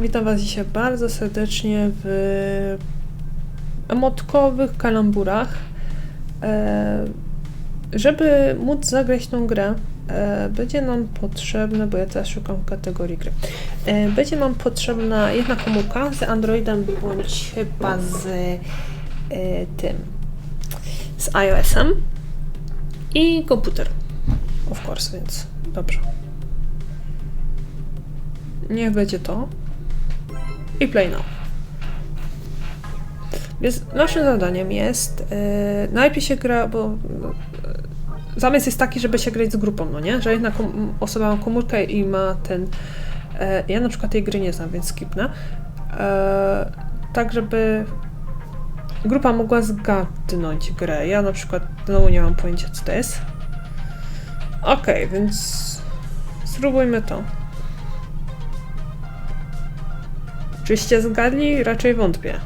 Witam Was dzisiaj bardzo serdecznie w emotkowych kalamburach. E, żeby móc zagrać tą grę, e, będzie nam potrzebne, bo ja teraz szukam kategorii gry, e, będzie nam potrzebna jedna komórka z Androidem bądź chyba z tym, z iOS-em i komputer, of course, więc dobrze. Niech będzie to. I play now. Więc naszym zadaniem jest yy, najpierw się gra, bo yy, zamysł jest taki, żeby się grać z grupą, no nie? Że jedna kom- osoba ma komórkę i ma ten. Yy, ja na przykład tej gry nie znam, więc skipnę. Yy, tak, żeby grupa mogła zgadnąć grę. Ja na przykład znowu nie mam pojęcia, co to jest. Okej, więc spróbujmy to. Czyście zgadli? Raczej wątpię.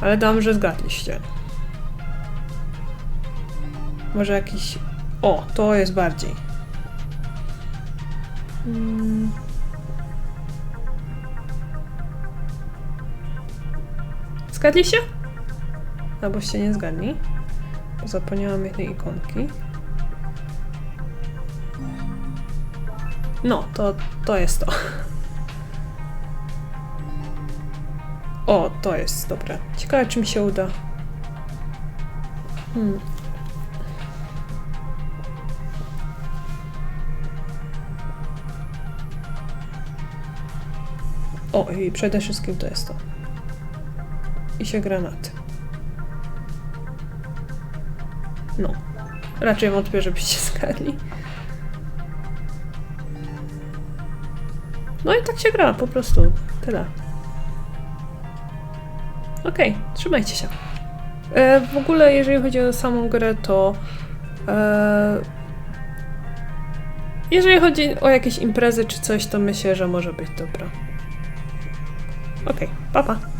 Ale dam, że zgadliście. Może jakiś... O, to jest bardziej. Mm. Zgadliście? Alboście nie zgadli. Zapomniałam jednej ikonki. No, to, to jest to. O, to jest dobre. Ciekawe, czy mi się uda. Hmm. O, i przede wszystkim to jest to. I się granaty. No. Raczej wątpię, żebyście zgadli. No i tak się gra, po prostu. Tyle. Okej, trzymajcie się. E, w ogóle, jeżeli chodzi o samą grę, to. E, jeżeli chodzi o jakieś imprezy czy coś, to myślę, że może być dobra. Okej, okay, pa pa.